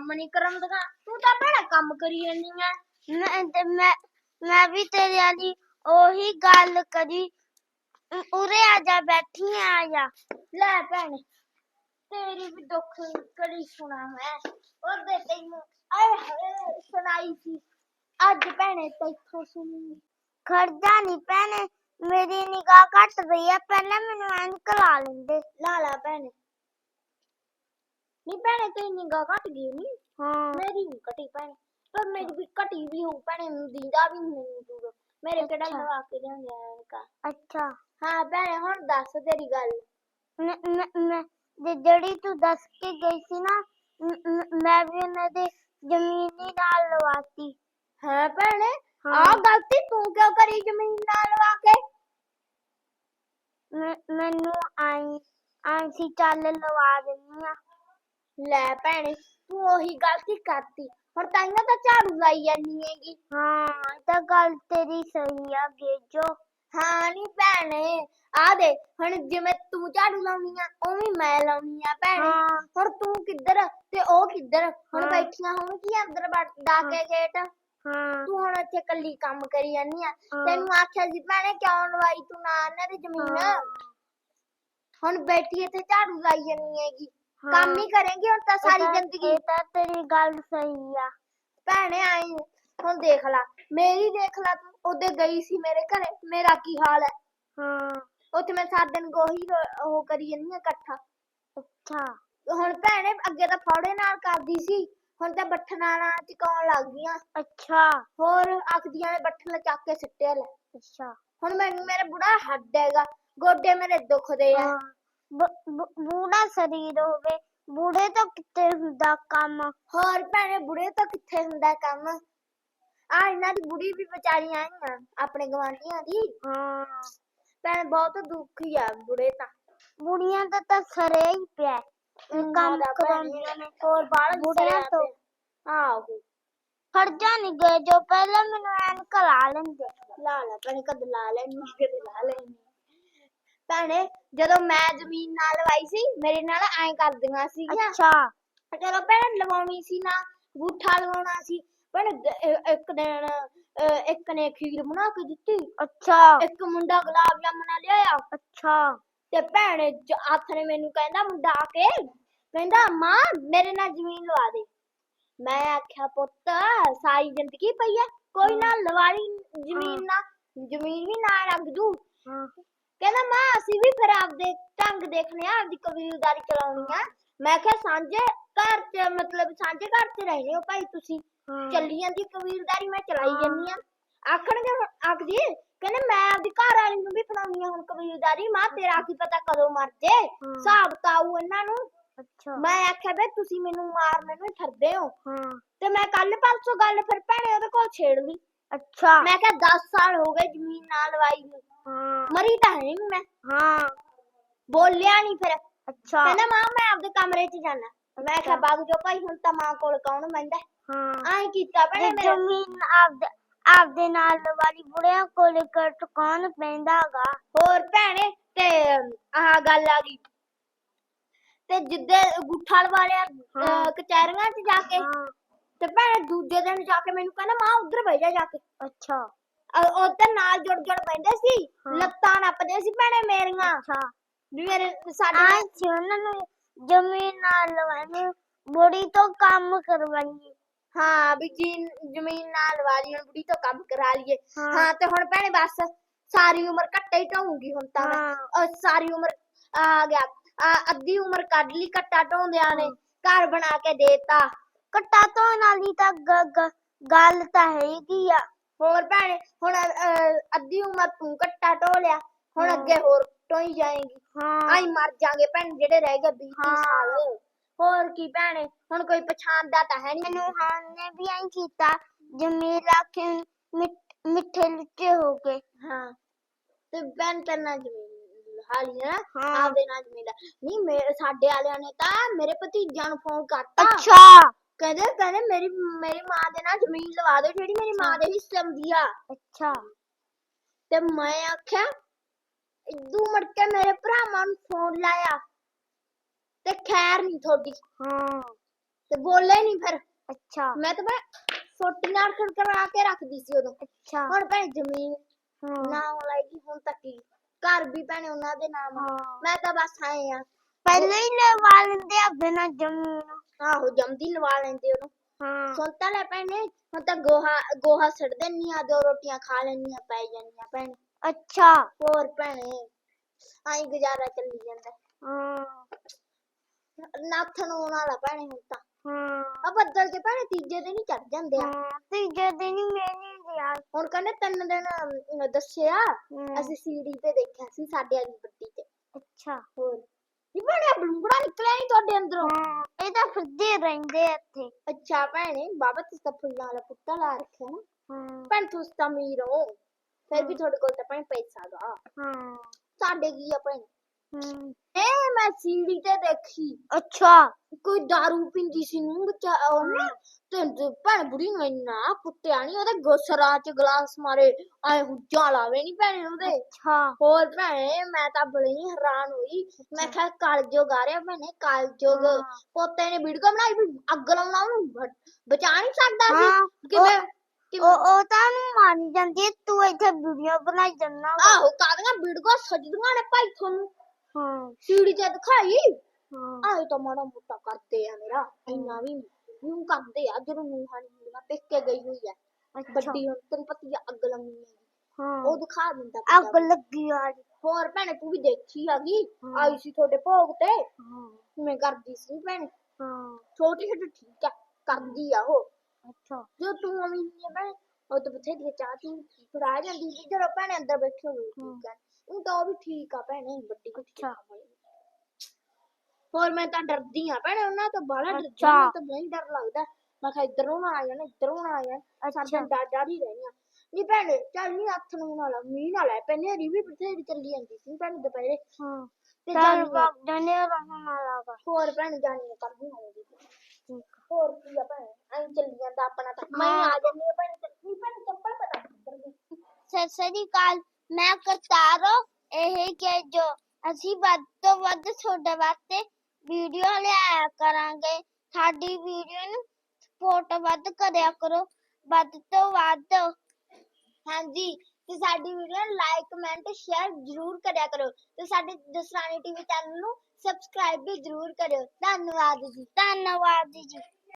ਕੰਮ ਨਹੀਂ ਕਰਾਉਂਦੀਆਂ ਤੂੰ ਤਾਂ ਭੈਣੇ ਕੰਮ ਕਰੀ ਜਾਂਦੀ ਆ ਮੈਂ ਤੇ ਮੈਂ ਮੈਂ ਵੀ ਤੇਰੇ ਵਾਲੀ ਉਹੀ ਗੱਲ ਕਰੀ। ਉਰੇ ਆ ਜਾ ਬੈਠੀ ਆ ਆ ਜਾ। ਲੈ ਭੈਣੇ ਤੇਰੀ ਵੀ ਦੁੱਖ ਕੜੀ ਸੁਣਾ ਮੈਂ। ਉਹਦੇ ਤੈਨੂੰ ਆਏ ਹਾਏ ਸੁਣਾਈ ਸੀ। ਅੱਜ ਭੈਣੇ ਤੈਥੋਂ ਸੁਣੀ ਖੜਦਾ ਨਹੀਂ ਭੈਣੇ ਮੇਰੀ ਨਿਗਾਹ ਘੱਟ ਰਹੀ ਆ ਪਹਿਲਾਂ ਮੈਨੂੰ ਐਨਕ ਲਾ ਲੈਂਦੇ। ਲਾ ਲਾ ਭੈਣੇ। ਨਹੀਂ ਭੈਣੇ ਤੇਰੀ ਨਿਗਾਹ ਘਟ ਗਈ ਨਹੀਂ ਹਾਂ। ਮੇਰੀ ਵੀ ਘਟੀ ਭੈਣੇ ਪਰ ਮੇਰੀ ਵੀ ਘਟੀ ਵੀ ਹੋ ਭੈਣੇ ਮੈਨੂੰ ਦੀਦਾ ਵੀ ਨੀ ਮੈਨੂੰ ਦੂਰ ਮੇਰੇ ਕਿਹੜਾ। ਲਵਾ ਕੇ ਲਿਆਉਂਦੇ ਆ ਕਾ ਅੱਛਾ। ਹਾਂ ਭੈਣੇ ਹੁਣ ਦੱਸ ਤੇਰੀ ਗੱਲ। ਮੈਂ ਜਿਹੜੀ ਤੂੰ ਦੱਸ ਕੇ ਗਈ ਸੀ ਨਾ ਮ- ਵੀ ਉਹਨਾਂ ਦੇ ਜ਼ਮੀਨੀ ਨਾਲ ਲਵਾਤੀ। ਹਾਂ ਭੈਣੇ। ਆਹ ਗਲਤੀ ਤੂੰ ਕਿਉਂ ਕਰੀ ਜ਼ਮੀਨ ਨਾਲ ਲਵਾ ਕੇ? ਮੈਨੂੰ ਆਈ ਆਈ ਸੀ ਚੱਲ ਲਵਾ ਦਿੰਨੀ ਆ। ਲੈ ਭੈਣੇ ਤੂੰ ਉਹੀ ਗਲਤੀ ਕਰਤੀ? ਹੁਣ ਤਾਈਆਂ ਤਾਂ ਝਾੜੂ ਲਾਈ ਜਾਨੀ ਹੈਗੀ। ਹਾਂ ਇਹ ਤਾਂ ਗੱਲ ਤੇਰੀ ਸਹੀ ਆ ਗੇਜੋ। ਹਾਂ ਨਹੀਂ ਭੈਣੇ ਆ ਦੇ ਹੁਣ ਜਿਵੇਂ ਤੂੰ ਝਾੜੂ ਲਾਉਣੀ ਆ ਉਵੇਂ ਮੈਂ ਲਾਉਣੀ ਆ ਭੈਣੇ। ਹਾਂ। ਹੁਣ ਤੂੰ ਕਿੱਧਰ ਤੇ ਉਹ ਕਿੱਧਰ? ਹੁਣ ਹਾਂ। ਬੈਠੀਆਂ ਹੋਣਗੀਆਂ ਅੰਦਰ ਵੜ- ਡਾ ਕੇ ਗੇਟ। ਹਾਂ। ਤੂੰ ਹੁਣ ਇੱਥੇ ਕੱਲੀ ਕੰਮ ਕਰੀ ਜਾਨੀ ਆ। ਹਾਂ। ਤੈਨੂੰ ਆਖਿਆ ਸੀ ਭੈਣੇ ਕਿਉਂ ਲਵਾਈ ਤੂੰ ਨਾ ਇਹਨਾਂ ਦੀ ਜ਼ਮੀਨ? ਹਾਂ। ਹੁਣ ਬੈਠੀ ਇੱਥੇ ਝਾੜੂ ਲਾਈ ਜਾਨੀ ਹੈਗੀ। ਕੰਮ ਹੀ ਕਰੇਂਗੀ ਹੁਣ ਤਾਂ ਸਾਰੀ ਜ਼ਿੰਦਗੀ। ਇਹ ਤਾਂ ਤੇਰੀ ਗੱਲ ਸਹੀ ਆ। ਭੈਣੇ ਆਈ ਹੁਣ ਦੇਖ ਲੈ। ਮੇਰੀ ਦੇਖ ਲੈ ਤੂੰ ਉਹਦੇ ਗਈ ਸੀ ਮੇਰੇ ਘਰੇ। ਮੇਰਾ ਕੀ ਹਾਲ ਹੈ? ਹਾਂ। ਉੱਥੇ ਮੈਂ ਸਾਰਾ ਦਿਨ ਗੋਹੀ ਰੋ- ਉਹ ਕਰੀ ਜਾਂਦੀ ਆ ਇਕੱਠਾ। ਅੱਛਾ। ਹੁਣ ਭੈਣੇ ਅੱਗੇ ਤਾਂ ਫੌੜੇ ਨਾਲ ਕਰਦੀ ਸੀ। ਹੁਣ ਤਾਂ ਬੱਠਣਾ ਨਾਲ ਚਕਾਉਣ ਲੱਗ ਗਈਆਂ ਅੱਛਾ। ਹੋਰ ਆਖਦੀਆਂ ਨੇ ਬੱਠਲ ਚੱਕ ਕੇ ਸਿੱਟਿਆ ਲੈ। ਅੱਛਾ। ਹੁਣ ਮੈਨੂੰ ਮੇਰੇ ਬੁੜਾ ਹੱਡ ਹੈਗਾ। ਗੋਡੇ ਮੇਰੇ ਦੁਖਦੇ ਆ। ਹਾਂ। ਬ- ਬ- ਬੂढ़ा ਸਰੀਰ ਹੋਵੇ ਬੂढ़े ਤੋਂ ਕਿਤੇ ਹੁੰਦਾ ਕੰਮ? ਹੋਰ ਭੈਣੇ ਬੁੜੇ ਤਾਂ ਕਿੱਥੇ ਹੁੰਦਾ ਕੰਮ? ਆ ਇਹਨਾਂ ਦੀ ਬੁੜੀ ਵੀ ਵਿਚਾਰੀਆਂ ਆਈਆਂ ਆਪਣੇ ਗਵਾਂਢੀਆਂ ਦੀ। ਹਾਂ। ਭੈਣ ਬਹੁਤ ਦੁਖੀ ਆ ਬੁੜੇ ਤਾਂ। ਬੁੜੀਆਂ ਦਾ ਤਾਂ ਸਰੇ ਹੀ ਪਿਆ ਹੈ। ਇਹ ਕੰਮ ਕਰਾਉਂਦੀਆਂ ਨੇ ਹੋਰ ਬਾਹਰ ਬੁੜਿਆਂ ਤੋਂ। ਆਹੋ। ਖਰਜਾ ਨਹੀਂ ਗਏ ਜੋ ਪਹਿਲਾਂ ਮੈਨੂੰ ਐਨਕ ਲਾ ਲੈਂਦੇ। ਲਾ ਲਾ ਭੈਣੇ ਕਦ ਲਾ ਲੈਣੀ ਕਦ ਲਾ ਲੈਣੀ ਭੈਣੇ ਜਦੋਂ ਮੈਂ ਜ਼ਮੀਨ ਨਾਲ ਲਵਾਈ ਸੀ ਮੇਰੇ ਨਾਲ ਐਂ ਕਰਦੀਆਂ ਸੀਗੀਆਂ। ਅੱਛਾ। ਜਦੋਂ ਭੈਣ ਲਵਾਉਣੀ ਸੀ ਨਾ ਬੂਠਾ ਲਵਾਉਣਾ ਸੀ। ਭੈਣ ਇੱਕ ਦਿਨ ਅਹ, ਇੱਕ ਨੇ ਖੀਰ ਬਣਾ ਕੇ ਦਿੱਤੀ। ਅੱਛਾ। ਇੱਕ ਮੁੰਡਾ ਗੁਲਾਬ ਜਾਮਣਾ ਲਿਆਇਆ ਅੱਛਾ। ਤੇ ਭੈਣ ਜ- ਹੱਥ ਨੇ ਮੈਨੂੰ ਕਹਿੰਦਾ ਮੁੰਡਾ ਆ ਕੇ ਕਹਿੰਦਾ ਮਾਂ ਮੇਰੇ ਨਾਲ ਜ਼ਮੀਨ ਲਵਾ ਦੇ। ਮੈਂ ਆਖਿਆ ਪੁੱਤ ਸਾਰੀ ਜ਼ਿੰਦਗੀ ਪਈ ਐ। ਕੋਈ ਨਾ ਲਵਾ ਲਈ ਜ਼ਮੀਨ ਨਾ। ਜ਼ਮੀਨ ਵੀ ਨਾ ਰੱਖ ਜੂ ਹਾਂ। ਕਹਿੰਦਾ ਮਾਂ ਅਸੀਂ ਵੀ ਫਿਰ ਆਪਦੇ ਢੰਗ ਦੇਖਣੇ ਆ ਆਪਦੀ ਕਬੀਲਦਾਰੀ ਚਲਾਉਣੀ ਆ। ਮੈਂ ਕਿਹਾ ਸਾਂਝੇ ਘਰ ਚ ਮਤਲਬ ਸਾਂਝੇ ਘਰ ਚ ਰਹਿੰਦੇ ਹੋ ਭਾਈ ਤੁਸੀਂ। ਚੱਲੀ ਜਾਂਦੀ ਕਬੀਲਦਾਰੀ ਮੈਂ ਚਲਾਈ। ਜੰਨੀ ਆ। ਆਖਣਗੇ ਆਖਦੀ ਕਹਿੰਦੇ ਮੈਂ ਆਪਦੀ ਘਰ ਵਾਲੀ ਨੂੰ ਵੀ ਫੜਾਉਣੀ ਆ ਹੁਣ ਕਬੀਲਦਾਰੀ। ਮਾਂ ਤੇਰਾ ਕੀ ਪਤਾ ਕਦੋਂ ਮਰ ਜੇ। ਹਿਸਾਬ ਤਾਊ ਇਹਨਾਂ ਨੂੰ। ਅੱਛਾ। ਮੈਂ ਆਖਿਆ ਬੇ ਤੁਸੀਂ ਮੈਨੂੰ ਮਾਰਨ ਨੂੰ ਫਿਰਦੇ ਹੋ। ਹਾਂ। ਤੇ ਮੈਂ ਕੱਲ ਪਰਸੋਂ ਗੱਲ ਫਿਰ ਭੈਣੇ ਉਹਦੇ ਕੋਲ ਛੇੜ ਲਈ। ਅੱਛਾ। ਮੈਂ ਕਿਹਾ 10 ਸਾਲ ਹੋ ਗਏ ਜ਼ਮੀਨ ਨਾਲ ਲਵਾਈ ਨੂੰ। ਹਾਂ। ਮਰੀ ਤਾਂ ਹੈ ਨੀ ਮੈਂ। ਹਾਂ। ਬੋਲਿਆ ਨਹੀਂ ਫਿਰ। ਅੱਛਾ। ਕਹਿੰਦਾ ਮਾਂ ਮੈਂ ਆਪਦੇ ਕਮਰੇ 'ਚ ਜਾਣਾ ਮੈਂ ਕਿਹਾ ਬਾਗ ਜੋ ਭਾਈ ਹੁਣ ਤਾਂ ਮਾਂ ਕੋਲ ਕੌਣ ਬੈਂਦਾ ਹਾਂ? ਐਂ ਕੀਤਾ ਭੈਣੇ ਮੇਰੇ। ਜ਼ਮੀਨ ਆਪਦੇ ਆਪਦੇ ਨਾਲ ਵਾਲੀ ਬੁੜਿਆਂ ਕੋਲ ਕੱਟ ਕੌਣ ਪੈਂਦਾਗਾ ਹੋਰ ਭੈਣੇ ਤੇ ਆਹ ਗੱਲ ਆ ਗਈ। ਤੇ ਜਿੱਦੇ ਗੁੱਠਾ ਲਵਾਲਿਆ ਹਾਂ। ਕਚਹਿਰੀਆਂ 'ਚ ਜਾ ਕੇ ਤੇ ਭੈਣੇ ਦੂਜੇ ਦਿਨ ਜਾ ਕੇ ਮੈਨੂੰ ਕਹਿੰਦਾ ਮਾਂ ਉਧਰ ਬਹਿ ਜਾ ਜਾ ਕੇ। ਅੱਛਾ। ਉਧਰ ਨਾਲ ਜੁੜ ਜੁੜ ਬੈਂਦੇ ਸੀ ਹਾਂ। ਲੱਤਾਂ ਨੱਪਦੇ ਸੀ ਭੈਣੇ ਮੇਰੀਆਂ। ਅੱਛਾ। ਵੀ ਮੇਰੇ ਸਾਡੇ ਆਈ ਸੀ ਉਹਨਾਂ ਨੂੰ ਜ਼ਮੀਨ ਨਾਲ ਲਵਾਣੀ ਬੁੜੀ ਤੋਂ ਕੰਮ ਕਰਵਾਈਏ। ਹਾਂ ਵੀ ਜੀ ਜ਼ਮੀਨ ਨਾਲ ਲਵਾ ਲਈ ਹੁਣ ਬੁੜੀ ਤੋਂ ਕੰਮ ਕਰਾ ਲਈਏ। ਹਾਂ। ਹਾਂ ਤੇ ਹੁਣ ਭੈਣੇ ਬਸ ਸਾਰੀ ਉਮਰ ਘੱਟੇ ਹੀ ਢਾਉਂਗੀ ਹੁਣ ਤਾਂ ਮੈਂ। ਹਾਂ। ਸਾਰੀ ਉਮਰ ਆ ਗਿਆ। ਅੱਧੀ ਉਮਰ ਕੱਢ ਲਈ ਘੱਟਾ ਢਾਉਂਦਿਆਂ ਨੇ ਘਰ ਬਣਾ ਕੇ ਦੇਤਾ। ਕਟਾ ਤੋਂ ਨਾਲੀ ਤਾਂ ਗ- ਗ- ਗੱਲ ਤਾਂ ਹੈਗੀ ਆ। ਹੋਰ ਭੈਣੇ ਹੁਣ ਅਹ, ਅੱਧੀ ਉਮਰ ਤੂੰ ਘੱਟਾ ਢੋ ਲਿਆ ਹੁਣ ਹਾਂ। ਅੱਗੇ ਹੋਰ ਢੋਈ ਜਾਏਗੀ। ਹਾਂ। ਆਈ ਮਰ ਜਾਗੇ ਭੈਣ ਜਿਹੜੇ ਰਹਿ ਗਏ 20 ਹਾਂ। ਸਾਲ। ਹੋਰ ਕੀ ਭੈਣੇ ਹੁਣ ਕੋਈ ਪਛਾਣਦਾ ਤਾਂ ਹੈ ਨਹੀਂ ਮੈਨੂੰ ਹਾਂ ਨੇ ਵੀ ਐਂ ਕੀਤਾ ਜ਼ਮੀਨ ਰੱਖ ਮਿੱਠੇ ਲੁੱਚੇ ਹੋ ਗਏ ਹਾਂ। ਤੇ ਭੈਣ ਕਰਨਾ ਜ਼ਮੀਨ ਹਾਲੀ ਹੈ ਨਾ? ਹਾਂ। ਆਪਦੇ ਨਾਲ ਜ਼ਮੀਨ ਦਾ ਨਹੀਂ ਮੇਰੇ ਸਾਡੇ ਵਾਲਿਆਂ ਨੇ ਤਾਂ ਮੇਰੇ ਭਤੀਜਿਆਂ ਨੂੰ ਫੋਨ ਕਰਤਾ। ਅੱਛਾ। ਕਹਿੰਦੇ ਕਹਿੰਦੇ ਮੇਰੀ ਮੇਰੀ ਮਾਂ ਦੇ ਨਾਲ ਜ਼ਮੀਨ ਲਵਾ ਦਿਓ ਜਿਹੜੀ ਮੇਰੀ ਮਾਂ ਦੇ ਹਿੱਸੇ ਆਉਂਦੀ ਆ। ਅੱਛਾ। ਤੇ ਮੈਂ ਆਖਿਆ ਇਦੂ ਮੁੜ ਕੇ ਮੇਰੇ ਭਰਾਵਾਂ ਨੂੰ ਫੋਨ ਲਾਇਆ। ਤੇ ਖੈਰ ਨਹੀਂ ਤੁਹਾਡੀ। ਹਾਂ। ਤੇ ਬੋਲੇ ਨਹੀਂ ਫਿਰ। ਅੱਛਾ। ਮੈਂ ਤਾਂ ਮੈਂ ਸੋਟੀ ਨਾਲ ਕਰਾ ਕੇ ਰੱਖਦੀ ਸੀ ਉਦੋਂ। ਅੱਛਾ। ਹੁਣ ਭੈਣੇ ਜ਼ਮੀਨ ਹਾਂ। ਨਾ ਹੋਣ ਲੱਗੀ ਹੁਣ ਤੱਕ ਹੀ। ਘਰ ਵੀ ਭੈਣੇ ਉਹਨਾਂ ਦੇ ਨਾਮ। ਮੈਂ ਤਾਂ ਬਸ ਆਏ ਆ। ਪਹਿਲੇ ਹੀ ਲਵਾ ਲੈਂਦੇ ਆ ਬਿਨਾਂ ਜ਼ਮੀਨ ਆਹੋ ਜੰਮਦੀ ਲਵਾ ਲੈਂਦੇ ਉਹਨੂੰ। ਹਾਂ। ਸੁਣਤਾ ਲੈ ਭੈਣੇ ਹੁਣ ਤਾਂ ਗੋਹਾ ਗੋਹਾ ਸੜ ਦਿੰਨੀ ਆ ਦੋ ਰੋਟੀਆਂ ਖਾ ਲੈਣੀਆਂ ਪੈ ਜਾਂਦੀਆਂ ਭੈਣੇ। ਅੱਛਾ। ਹੋਰ ਭੈਣੇ ਆਈ ਗੁਜ਼ਾਰਾ ਚੱਲੀ ਜਾਂਦਾ। ਹਾਂ। ਨਾਥ ਨੂੰ ਆਉਣ ਵਾਲਾ ਭੈਣੇ ਹੁਣ ਤਾਂ। ਹਾਂ। ਆ ਬੱਦਲ ਕੇ ਭੈਣੇ ਤੀਜੇ ਦਿਨ ਹੀ ਚੜ ਜਾਂਦੇ ਆ। ਤੀਜੇ ਦਿਨ ਹੀ ਮੈਨੇ ਲਿਆ ਹੁਣ ਕਹਿੰਦੇ ਤਿੰਨ ਦਿਨ ਦੱਸਿਆ ਅਸੀਂ ਸੀੜੀ ਤੇ ਦੇਖਿਆ ਸੀ ਸਾਡੇ ਵਾਲੀ ਬੱਤੀ ਤੇ। ਅੱਛਾ। ਹੋਰ। ਇਹ ਭੈਣੇ ਬਲੂੰਗੜਾ ਨਿਕਲਿਆ ਨਹੀਂ ਤੁਹਾਡੇ ਅੰਦਰੋਂ ਇਹ ਤਾਂ ਫਿਰਦੇ ਰਹਿੰਦੇ ਆ ਇੱਥੇ ਅੱਛਾ ਭੈਣੇ ਬਾਬਾ ਤੁਸੀਂ ਤਾਂ ਫੁੱਲਾਂ ਵਾਲਾ ਕੁੱਤਾ ਲਾ ਰੱਖਿਆ ਨਾ ਹਾਂ ਭੈਣ ਤੁਸੀਂ ਤਾਂ ਅਮੀਰ ਹੋ ਫਿਰ ਵੀ ਤੁਹਾਡੇ ਕੋਲ ਤਾਂ ਭੈਣ ਪੈਸਾ ਗਾ ਹਾਂ ਸਾਡੇ ਕੀ ਆ ਭੈਣ ਇਹ ਮੈਂ ਸੀੜੀ ਤੇ ਦੇਖੀ। ਅੱਛਾ। ਕੋਈ दारू ਪੀਂਦੀ ਸੀ ਨੂੰ ਬੱਚਾ ਉਹਨੇ ਤੇ ਭੈਣ ਬੁੜੀ ਨੂੰ ਇੰਨਾ ਕੁੱਟਿਆ ਨਹੀਂ ਉਹਦੇ ਗੁਸਰਾ ਚ ਗਲਾਸ ਮਾਰੇ ਐ ਹੁੱਜਾ ਲਾਵੇ ਨਹੀਂ ਭੈਣੇ ਉਹਦੇ। ਅੱਛਾ। ਹੋਰ ਭੈਣੇ ਮੈਂ ਤਾਂ ਬੜੀ ਹੈਰਾਨ ਹੋਈ। ਮੈਂ ਕਿਹਾ ਕਲਯੁਗ ਆ ਰਿਹਾ ਭੈਣੇ ਕਲਯੁਗ। ਪੋਤੇ ਨੇ ਵੀਡੀਓ ਬਣਾਈ ਵੀ ਅੱਗ ਲਾਉਣਾ ਉਹਨੂੰ ਬਚਾ ਨਹੀਂ ਸਕਦਾ ਸੀ। ਕਿਵੇਂ ਉਹ ਉਹ ਤਾਂ ਮੰਨ ਜਾਂਦੀ ਤੂੰ ਇੱਥੇ ਵੀਡੀਓ ਬਣਾਈ ਜੰਨਾ ਆਹੋ ਕਾਦੀਆਂ ਵੀਡੀਓ ਸਜਦੀਆਂ ਨੇ ਭਾਈ ਤੁਹਾਨੂੰ? ਹਾਂ। ਸੀੜੀ ਤੇ ਦਿਖਾਈ? ਹਾਂ। ਆਏ ਤਾਂ ਮਾੜਾ ਮੋਟਾ ਕਰਦੇ ਆ ਮੇਰਾ। ਇੰਨਾ ਵੀ ਨੂੰ। ਕਰਦੇ ਆ ਜਦੋਂ ਨੂੰਹਾਂ ਨਹੀਂ ਹੁੰਦੀਆਂ ਪੇਕੇ ਗਈ ਹੋਈ ਆ। ਵੱਡੀ ਹੁਣ ਤੈਨੂੰ ਪਤੀ ਆ ਅੱਗ ਲਾਉਣੀ ਆ। ਹਾਂ। ਉਹ ਦਿਖਾ ਦਿੰਦਾ ਅੱਗ। ਲੱਗੀ ਆ। ਹੋਰ ਭੈਣੇ ਤੂੰ ਵੀ ਦੇਖੀ ਹਾਂ। ਆਈ ਸੀ ਤੁਹਾਡੇ ਭੋਗ ਤੇ? ਹਾਂ। ਮੈਂ ਕਰਦੀ ਸੀ ਭੈਣੇ। ਹਾਂ। ਛੋਟੀ ਛੋਟੀ ਠੀਕ ਆ ਕਰਦੀ ਆ ਉਹ। ਅੱਛਾ। ਜੋ ਤੂੰ ਅਮੀ ਨਹੀਂ ਹੈ ਭੈਣੇ ਉਹ ਤਾਂ ਬਥੇਰੀ ਚਾਹ ਤੂੰ ਫੜਾ ਜਾਂਦੀ ਸੀ ਜਦੋਂ ਭੈਣੇ ਅੰਦਰ ਬੈਠੇ ਹੋਏ ਠੀਕ ਆ। ਉਹ ਤਾਂ ਉਹ ਵੀ ਠੀਕ ਆ ਭੈਣੇ ਵੱਡੀ ਕੁੱਟੀ ਅੱਛਾ। ਹੋਰ ਮੈਂ ਤਾਂ ਡਰਦੀ ਆ ਭੈਣੇ ਉਹਨਾਂ ਤੋਂ ਬਾਹਲਾ ਡਰਦੀ। ਆ ਤਾਂ ਨਹੀਂ ਡਰ ਲੱਗਦਾ। ਮੈਂ ਕਿਹਾ ਇੱਧਰੋਂ ਨਾ ਆ ਜਾਣ ਇੱਧਰੋਂ ਨਾ ਆ ਜਾਣ। ਸਾਡਾ ਡਰ ਡਰ ਹੀ ਰਹਿਣਾ ਨਹੀਂ ਭੈਣੇ ਚੱਲ ਨਹੀਂ ਹੱਥ ਨੂੰ ਨਾਲ ਮੀਂਹ ਨਾਲ ਹੈ ਪਹਿਲੇ ਹਰੀ ਵੀ ਬਥੇਰੀ ਚੱਲੀ ਜਾਂਦੀ ਸੀ ਭੈਣੇ ਦੁਪਹਿਰੇ। ਹਾਂ। ਤੇ ਚੱਲ ਆ। ਜਨੇ ਰਹਿਣ ਵਾਲਾ ਵਾ। ਹੋਰ ਭੈਣੇ ਜਾਨੀ ਆ ਕਰਦੀ ਹੋਊਗੀ ਠੀਕ ਹੋਰ ਕੀ ਆ ਭੈਣੇ ਐਂ ਚੱਲੀ ਜਾਂਦਾ ਆਪਣਾ ਤਾਂ। ਮੈਂ। ਆ ਜਾਂਦੀ ਆ ਭੈਣੇ ਚੱਲੀ ਭੈਣੇ ਚੱਪਲ ਪਤਾ ਕਿੱਧਰ ਗਈ। ਸਤਿ ਸ੍ਰੀ ਅਕਾਲ ਮੈਂ ਕਰਤਾਰੋ, ਇਹ ਕਿ ਜੋ, ਅਸੀਂ ਵੱਧ ਤੋਂ ਵੱਧ ਤੁਹਾਡੇ ਵਾਸਤੇ ਵੀਡੀਓ ਲਿਆਇਆ ਕਰਾਂਗੇ। ਸਾਡੀ ਵੀਡੀਓ ਨੂੰ ਸਪੋਰਟ ਵੱਧ ਕਰਿਆ ਕਰੋ, ਵੱਧ ਤੋਂ ਵੱਧ। ਹਾਂਜੀ, ਤੇ ਸਾਡੀ ਵੀਡੀਓ ਲਾਈਕ ਕਮੈਂਟ ਸ਼ੇਅਰ ਜ਼ਰੂਰ ਕਰਿਆ ਕਰੋ। ਤੇ ਸਾਡੇ ਦਸਰਾਣੀ ਟੀਵੀ ਚੈਨਲ ਨੂੰ ਸਬਸਕ੍ਰਾਈਬ ਵੀ ਜ਼ਰੂਰ ਕਰਿਓ। ਧੰਨਵਾਦ ਜੀ ਧੰਨਵਾਦ ਜੀ।